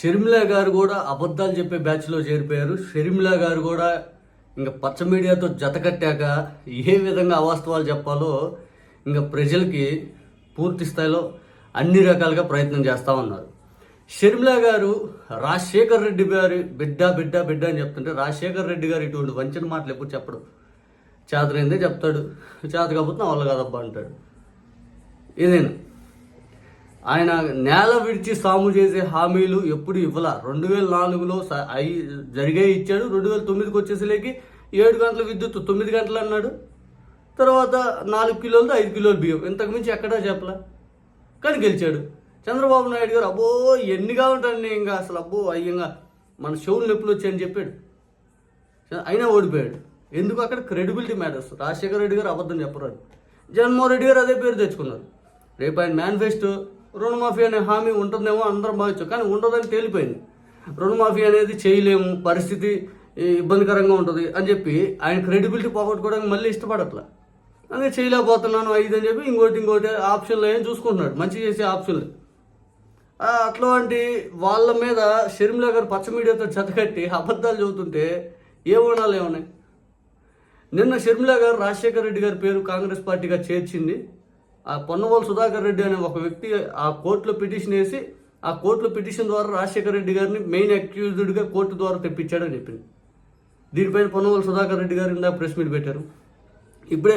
షర్మిల గారు కూడా అబద్ధాలు చెప్పే బ్యాచ్లో చేరిపోయారు. షర్మిల గారు కూడా ఇంకా పచ్చ మీడియాతో జత కట్టాక ఏ విధంగా అవాస్తవాలు చెప్పాలో ఇంకా ప్రజలకి పూర్తి స్థాయిలో అన్ని రకాలుగా ప్రయత్నం చేస్తూ ఉన్నారు. షర్మిల గారు రాజశేఖర్ రెడ్డి గారి బిడ్డ బిడ్డ బిడ్డ అని చెప్తుంటే రాజశేఖర్ రెడ్డి గారు ఇటువంటి వంచన మాటలు ఎప్పుడు చెప్పడు. చేతనైందే చెప్తాడు. చేత కాకపోతే నా వల్ల కాదబ్బా అంటాడు. ఇదేనా? ఆయన నేల విడిచి సాము చేసే హామీలు ఎప్పుడు ఇవ్వాల. రెండు వేల నాలుగులో స- అయి జరిగే ఇచ్చాడు. రెండు వేల తొమ్మిదికి వచ్చేసరికి ఏడు గంటల విద్యుత్ తొమ్మిది గంటలు అన్నాడు. తర్వాత నాలుగు కిలోలతో ఐదు కిలోలు బియ్యం. ఇంతకు మించి ఎక్కడా చెప్పలా. కానీ గెలిచాడు. చంద్రబాబు నాయుడు గారు అబ్బో ఎన్ని కావాలంటే ఇంకా? అసలు అబ్బో అయ్యంగా మన షోలు నొప్పులు వచ్చాయని చెప్పాడు. అయినా ఓడిపోయాడు. ఎందుకు? అక్కడ క్రెడిబిలిటీ మ్యాటర్స్ రాజశేఖర రెడ్డి గారు అబద్ధం చెప్పరాడు జగన్మోహన్ రెడ్డి గారు అదే పేరు తెచ్చుకున్నారు. రేపు ఆయన మేనిఫెస్టో రుణమాఫీ అనే హామీ ఉంటుందేమో అందరం భావించు కానీ ఉండదని తేలిపోయింది. రుణమాఫీ అనేది చేయలేము పరిస్థితి ఇబ్బందికరంగా ఉంటుంది అని చెప్పి ఆయన క్రెడిబిలిటీ పోగొట్టుకోవడానికి మళ్ళీ ఇష్టపడట్లా. అందుకే చేయలేకపోతున్నాను ఐదు అని చెప్పి ఇంకోటి ఇంకోటి ఆప్షన్లు ఏం చూసుకుంటున్నాడు. మంచి చేసే ఆప్షన్లు. అట్లాంటి వాళ్ళ మీద షర్మిల గారు పచ్చ మీడియాతో చెతకట్టి అబద్ధాలు చెబుతుంటే ఏమనాలు ఏమన్నాయి? నిన్న షర్మిల గారు రాజశేఖర రెడ్డి గారి పేరు కాంగ్రెస్ పార్టీగా చేర్చింది. ఆ పొన్నవోలు సుధాకర్ రెడ్డి అనే ఒక వ్యక్తి ఆ కోర్టులో పిటిషన్ వేసి ఆ కోర్టులో పిటిషన్ ద్వారా రాజశేఖర రెడ్డి గారిని మెయిన్ అక్యూజ్డ్గా కోర్టు ద్వారా తెప్పించాడని చెప్పింది. దీనిపైన పొన్నవోలు సుధాకర్ రెడ్డి గారు ఇందాక ప్రెస్ మీట్ పెట్టారు. ఇప్పుడే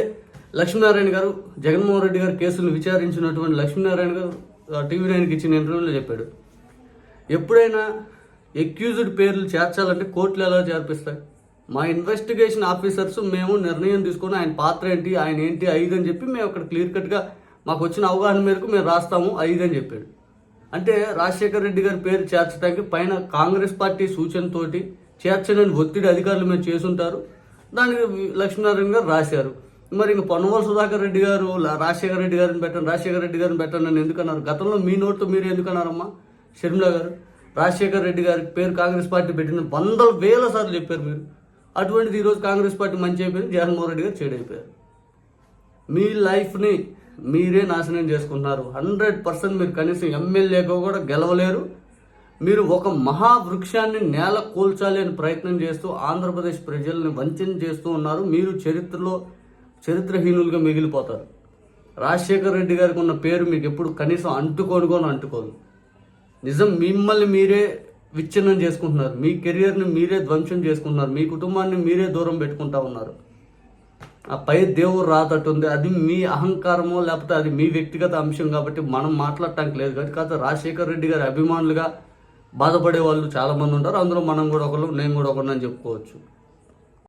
లక్ష్మీనారాయణ గారు జగన్మోహన్ రెడ్డి గారు కేసులను విచారించినటువంటి లక్ష్మీనారాయణ గారు ఆ, టీవీ నైన్కి ఇచ్చిన ఇంటర్వ్యూలో చెప్పాడు. ఎప్పుడైనా ఎక్యూజ్డ్ పేర్లు చేర్చాలంటే కోర్టులు ఎలా చేర్పిస్తాయి మా ఇన్వెస్టిగేషన్ ఆఫీసర్స్ మేము నిర్ణయం తీసుకొని ఆయన పాత్ర ఏంటి ఆయన ఏంటి ఐదు అని చెప్పి మేము అక్కడ క్లియర్ కట్గా మాకు వచ్చిన అవగాహన మేరకు మేము రాస్తాము ఐదు అని చెప్పాడు. అంటే రాజశేఖర రెడ్డి గారి పేరు చేర్చడానికి పైన కాంగ్రెస్ పార్టీ సూచనతోటి చేర్చనని ఒత్తిడి అధికారులు మేము చేసుంటారు దానికి లక్ష్మీనారాయణ గారు రాశారు. మరి ఇంక పొన్నవోలు సుధాకర్ రెడ్డి గారు రాజశేఖర రెడ్డి గారిని పెట్టండి రాజశేఖర రెడ్డి గారిని పెట్టండి అని ఎందుకన్నారు? గతంలో మీ నోటితో మీరు ఎందుకన్నారమ్మా? షర్మిల గారు రాజశేఖర రెడ్డి గారి పేరు కాంగ్రెస్ పార్టీ పెట్టిన వందల వేల సార్లు చెప్పారు మీరు. అటువంటిది ఈరోజు కాంగ్రెస్ పార్టీ మంచి అయిపోయింది. జగన్మోహన్ రెడ్డి గారు చెడైపోయారు మీ లైఫ్ని మీరే నాశనం చేసుకున్నారు హండ్రెడ్ పర్సెంట్ మీరు కనీసం ఎమ్మెల్యేగా కూడా గెలవలేరు. మీరు ఒక మహావృక్షాన్ని నేల కూల్చాలి అని ప్రయత్నం చేస్తూ ఆంధ్రప్రదేశ్ ప్రజల్ని వంచన చేస్తూ ఉన్నారు. మీరు చరిత్రలో చరిత్రహీనులుగా మిగిలిపోతారు. రాజశేఖర రెడ్డి గారికి ఉన్న పేరు మీకు ఎప్పుడు కనీసం అంటుకోను. అంటుకోదు నిజం మిమ్మల్ని మీరే విచ్ఛిన్నం చేసుకుంటున్నారు. మీ కెరియర్ని మీరే ధ్వంసం చేసుకుంటున్నారు. మీ కుటుంబాన్ని మీరే దూరం పెట్టుకుంటా ఉన్నారు. ఆ పై దేవుడు రాతట్టుంది అది మీ అహంకారమో లేకపోతే అది మీ వ్యక్తిగత అంశం కాబట్టి మనం మాట్లాడటానికి లేదు. కాబట్టి కాదు రాజశేఖర్ రెడ్డి గారి అభిమానులుగా బాధపడే వాళ్ళు చాలామంది ఉంటారు. అందులో మనం కూడా ఒకరు నేను కూడా ఒకరిని అని చెప్పుకోవచ్చు.